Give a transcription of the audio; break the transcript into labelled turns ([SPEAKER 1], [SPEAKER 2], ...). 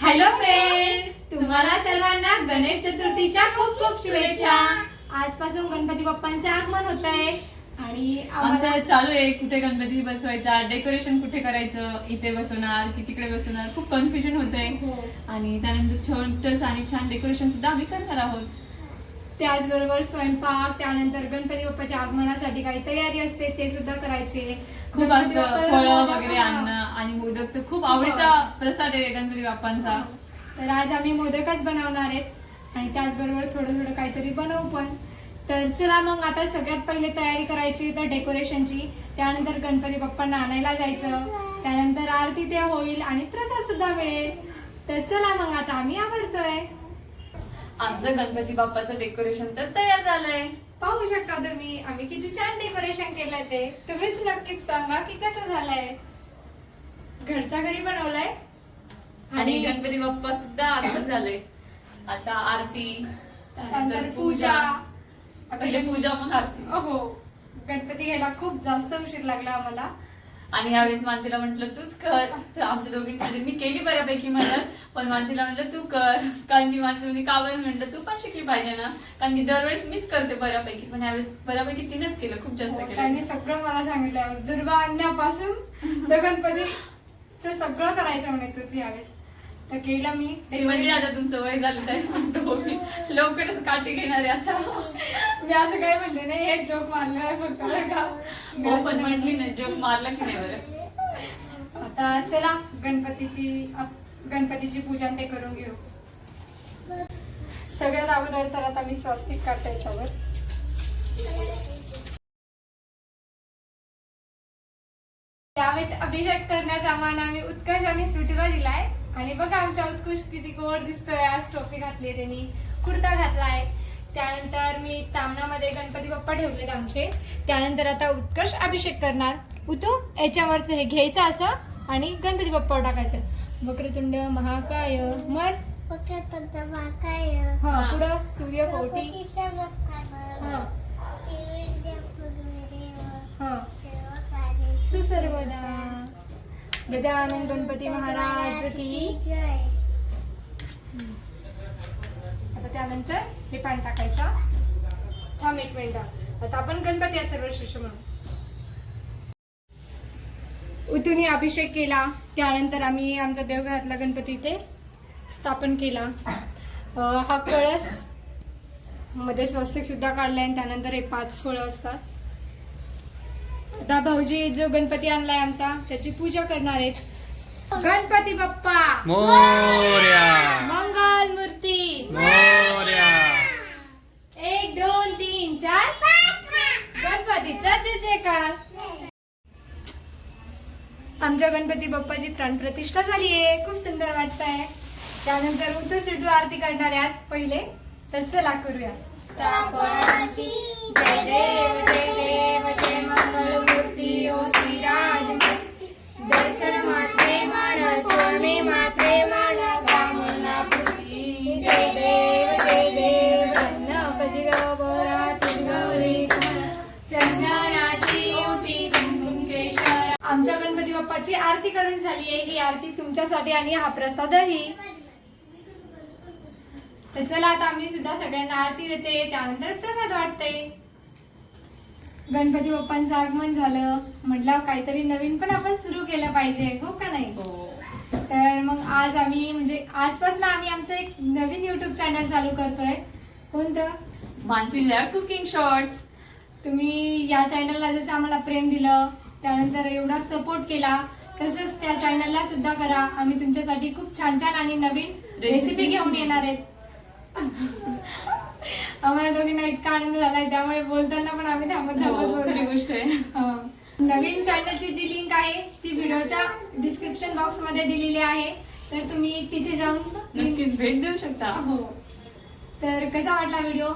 [SPEAKER 1] Hello friends तुम्हाला सर्वांना गणेश चतुर्थीच्या खूप खूप शुभेच्छा. आजपासून गणपती बाप्पांचे आगमन होत आहे आणि आम्हाला
[SPEAKER 2] आमचं चालू आहे. कुठे गणपती बसवायचा डेकोरेशन कुठे करायचं इथे बसवणार की तिकडे बसवणार खूप कन्फ्युजन होतंय.
[SPEAKER 1] हो.
[SPEAKER 2] आणि त्यानंतर छोटस आणि छान डेकोरेशन सुद्धा आम्ही करणार आहोत.
[SPEAKER 1] त्याचबरोबर स्वयंपाक त्यानंतर गणपती बाप्पाच्या आगमनासाठी काही तयारी असते ते सुद्धा करायचे.
[SPEAKER 2] खूप
[SPEAKER 1] गणपती
[SPEAKER 2] असं
[SPEAKER 1] बाप्पाला
[SPEAKER 2] फळं वगैरे
[SPEAKER 1] हा.
[SPEAKER 2] आणि मोदक तर खूप आवडीचा प्रसाद आहे गणपती बाप्पांचा.
[SPEAKER 1] तर आज आम्ही मोदकच बनवणार आहेत. आणि त्याचबरोबर थोडं थोडं काहीतरी बनवू पण. तर चला मग आता सगळ्यात पहिले तयारी करायची तर डेकोरेशनची. त्यानंतर गणपती बाप्पांना आणायला जायचं. त्यानंतर आरती ते होईल आणि प्रसाद सुद्धा मिळेल. तर चला मग आता आम्ही आवडतोय
[SPEAKER 2] आमचं गणपती बाप्पाचं डेकोरेशन तर तयार झालंय.
[SPEAKER 1] पाहू शकता तुम्ही आम्ही किती छान डेकोरेशन केलंय ते. तुम्हीच नक्कीच सांगा की कसं झालंय. घरच्या घरी बनवलंय.
[SPEAKER 2] आणि गणपती बाप्पा सुद्धा आगमन झाले. आता आरती
[SPEAKER 1] त्यानंतर पूजा.
[SPEAKER 2] पहिले पूजा मग आरती.
[SPEAKER 1] हो. गणपती घ्यायला खूप जास्त उशीर लागला आम्हाला.
[SPEAKER 2] आणि यावेळेस मानसीला म्हटलं तूच कर. आमच्या दोघींमध्ये मी केली बऱ्यापैकी मदत. पण मानसीला म्हटलं तू कर. कारण की मानसी का बरं म्हटलं तू पण शिकली पाहिजे ना. कारण की दरवेळेस मीच करते बऱ्यापैकी. पण यावेळेस बऱ्यापैकी तिनेच केलं खूप जास्त केलं.
[SPEAKER 1] त्यांनी सगळं मला सांगितलं. दुर्वा आणण्यापासून तर गणपतीचं सगळं करायचं म्हणे तुझं यावेळेस. तर केलं मी.
[SPEAKER 2] ती म्हणली आता तुमचं वय झालं तर म्हणतो हो मी लवकरच काठी घेणार आहे आता.
[SPEAKER 1] मी असं काय म्हणते नाही हे जोक मारलं आहे फक्त बरं का.
[SPEAKER 2] हो पण
[SPEAKER 1] नाही
[SPEAKER 2] म्हटली ना जोक मारला की नाही बरं.
[SPEAKER 1] आता चला गणपतीची आप- गणपतीची पूजा ते करून घेऊ. सगळ्यात अगोदर तर आता मी स्वस्तिक काढते याच्यावर. अभिषेक करण्याचा मान आम्ही उत्कर्ष आणि सुटीला दिलाय. आणि बघा आमचा उत्कृष्ट किती गोड दिसतोय. आज टोपी घातली त्यांनी. कुर्ता घातलाय. त्यानंतर मी तामणामध्ये गणपती बाप्पा ठेवलेत आमचे. त्यानंतर आता उत्कर्ष अभिषेक करणार. उतू याच्यावरचं हे घ्यायचं असं आणि गणपती बाप्पावर टाकायचं. वक्रतुंड महाकाय मन. हा पुढं सूर्यकोटी हा. हा. सुसर्वदा. गजानन गणपती महाराज की आता त्यानंतर हे पाणी टाकायचं. थांब एक मिनिट. आता आपण गणपती अथर्वशीर्ष म्हणून. उतुनी अभिषेक केला. त्यानंतर आम्ही आमच्या देवघरातला गणपती इथे स्थापन केला. हा कळसमध्ये स्वस्तिक सुद्धा काढलाय आणि त्यानंतर हे पाच फळं असतात. आता भाऊजी जो गणपती आणलाय आमचा त्याची पूजा करणार आहेत. गणपती बाप्पा!
[SPEAKER 3] मोर्या!
[SPEAKER 1] मंगल मूर्ती!
[SPEAKER 3] मोर्या!
[SPEAKER 1] एक दोन तीन चार गणपतीचा जय जयकार! आमच्या गणपती बाप्पाची प्राणप्रतिष्ठा झाली आहे. खूप सुंदर वाटतंय. त्यानंतर उतू सिद्धू आरती करणार आहे आज पहिले. तर चला करूया. तापणाची जय देव जय देव जय ओ श्रीराज दर्शन मात्रे मान स्वामी मात्रे मान जय देव जय देव। न बोरा तुझगौरी चंदनाची आमच्या गणपती बाप्पाची आरती करून झाली आहे. ही आरती तुमच्यासाठी आणि हा प्रसादही। तर चला आता आम्ही सुद्धा सगळ्यांना आरती देते. त्यानंतर प्रसाद वाटते गणपती बाप्पांचं आगमन झालं. म्हटलं काहीतरी नवीन पण आपण सुरू केलं पाहिजे. हो का नाही?
[SPEAKER 2] हो.
[SPEAKER 1] तर मग आज आम्ही म्हणजे आजपासून आम्ही आमचं एक नवीन युट्यूब चॅनल चालू करतोय. कोणतं?
[SPEAKER 2] मानसी कुकिंग शॉर्ट्स
[SPEAKER 1] तुम्ही या चॅनलला जसं आम्हाला प्रेम दिलं त्यानंतर एवढा सपोर्ट केला तसंच त्या चॅनलला सुद्धा करा. आम्ही तुमच्यासाठी खूप छान छान आणि नवीन रेसिपी घेऊन येणार आहेत. आम्हाला दोघींना इतका आनंद झालाय त्यामुळे बोलताना पण आम्ही थांबत थांबत
[SPEAKER 2] हो,
[SPEAKER 1] बोलली
[SPEAKER 2] गोष्ट आहे.
[SPEAKER 1] हो. नवीन चॅनलची जी लिंक आहे ती व्हिडिओच्या डिस्क्रिप्शन बॉक्समध्ये दिलेली आहे. तर तुम्ही तिथे जाऊन
[SPEAKER 2] नक्कीच भेट देऊ शकता.
[SPEAKER 1] हो. तर कसा वाटला व्हिडिओ?